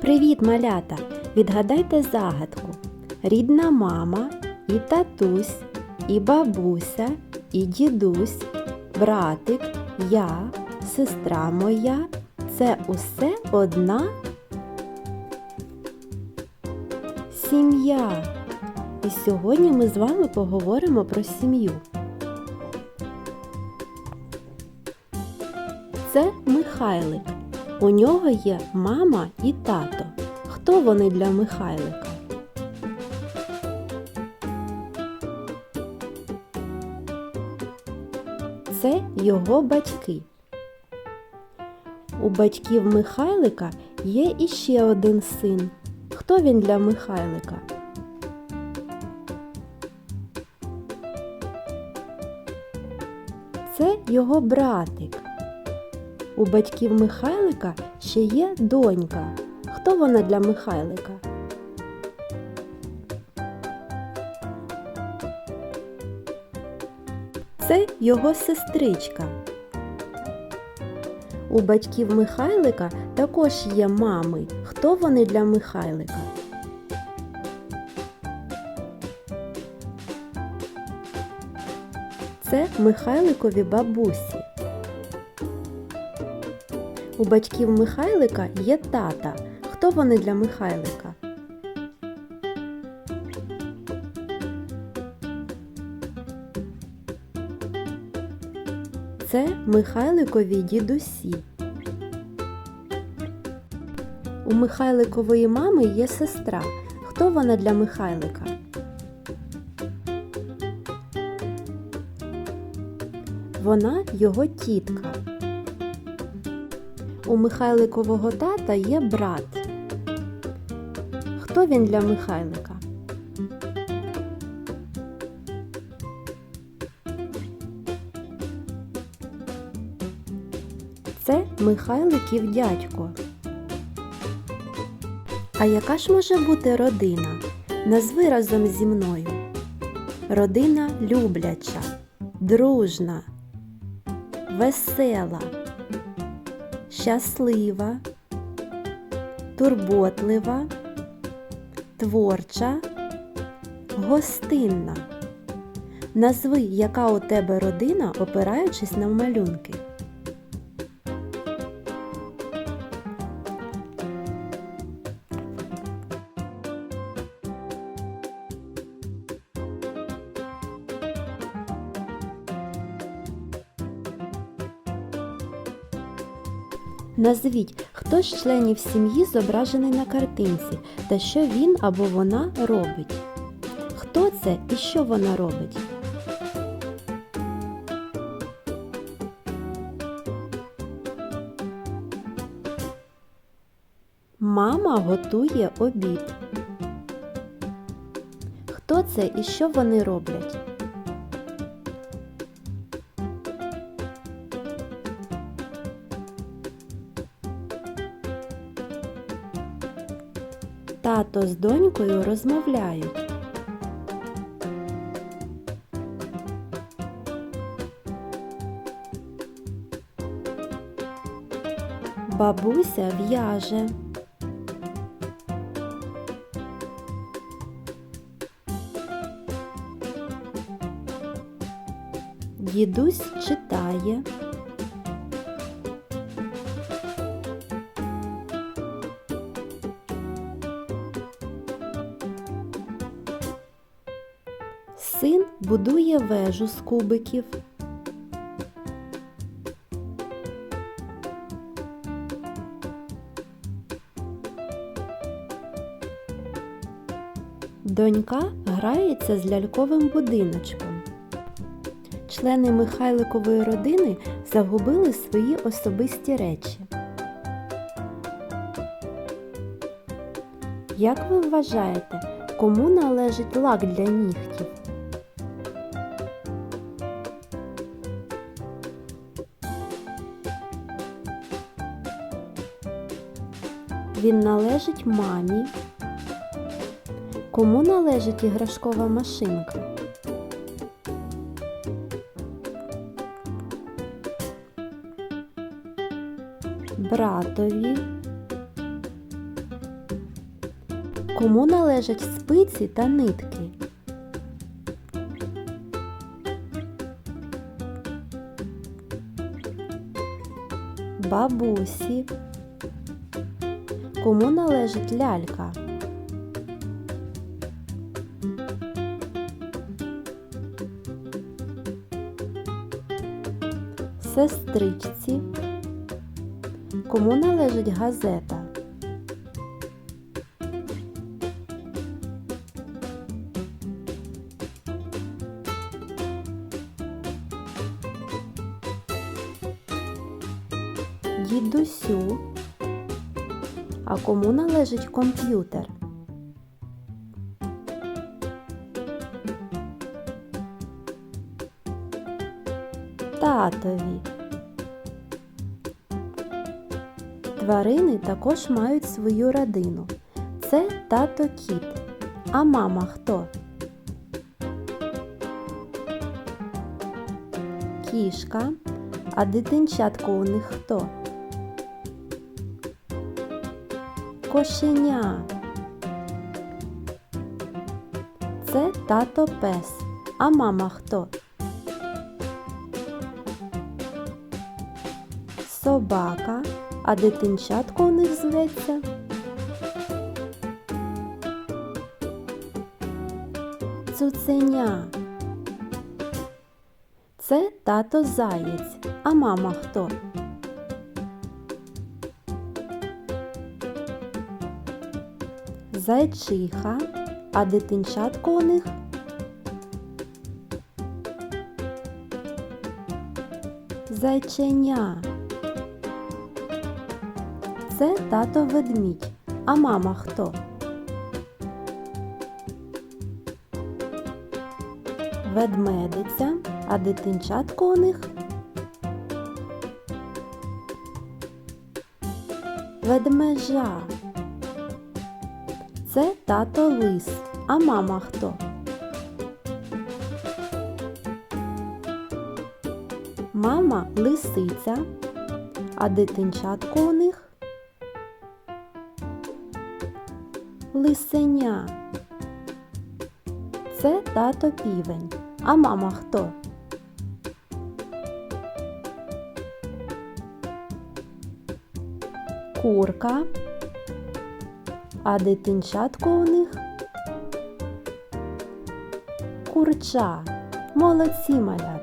Привіт, малята! Відгадайте загадку. Рідна мама, і татусь, і бабуся, і дідусь, братик, я, сестра моя. Це усе одна сім'я. І сьогодні ми з вами поговоримо про сім'ю. Це Михайлик. У нього є мама і тато. Хто вони для Михайлика? Це його батьки. У батьків Михайлика є іще один син. Хто він для Михайлика? Це його братик. У батьків Михайлика ще є донька. Хто вона для Михайлика? Це його сестричка. У батьків Михайлика також є мами. Хто вони для Михайлика? Це Михайликові бабусі. У батьків Михайлика є тата. Хто вони для Михайлика? Це Михайликові дідусі. У Михайликової мами є сестра. Хто вона для Михайлика? Вона його тітка. У Михайликового тата є брат. Хто він для Михайлика? Це Михайликів дядько. А яка ж може бути родина? Назви разом зі мною. Родина любляча, дружна, весела щаслива, турботлива, творча, гостинна. Назви, яка у тебе родина, опираючись на малюнки. Назвіть, хто з членів сім'ї зображений на картинці та що він або вона робить. Хто це і що вона робить? Мама готує обід. Хто це і що вони роблять? Тато з донькою розмовляють. Бабуся в'яже. Дідусь читає. Будує вежу з кубиків. Донька грається з ляльковим будиночком. Члени Михайликової родини загубили свої особисті речі. Як ви вважаєте, кому належить лак для нігтів? Він належить мамі. Кому належить іграшкова машинка? Братові. Кому належать спиці та нитки? Бабусі. Кому належить лялька? Сестричці. Кому належить газета? Дідусю. А кому належить комп'ютер? Татові. Тварини також мають свою родину. Це тато кіт. А мама хто? Кішка. А дитинчатко у них хто? Кошеня. Це тато пес. А мама хто? Собака. А дитинчатко у них зветься? Цуценя. Це тато заєць. А мама хто? Зайчиха. А дитинчатко у них? Зайченя. Це тато ведмідь. А мама хто? Ведмедиця. А дитинчатко у них? Ведмежа. Це тато лис. А мама хто? Мама лисиця. А дитинчатко у них? Лисеня. Це тато півень. А мама хто? Курка. А дитинчатко у них? Курча. Молодці малята.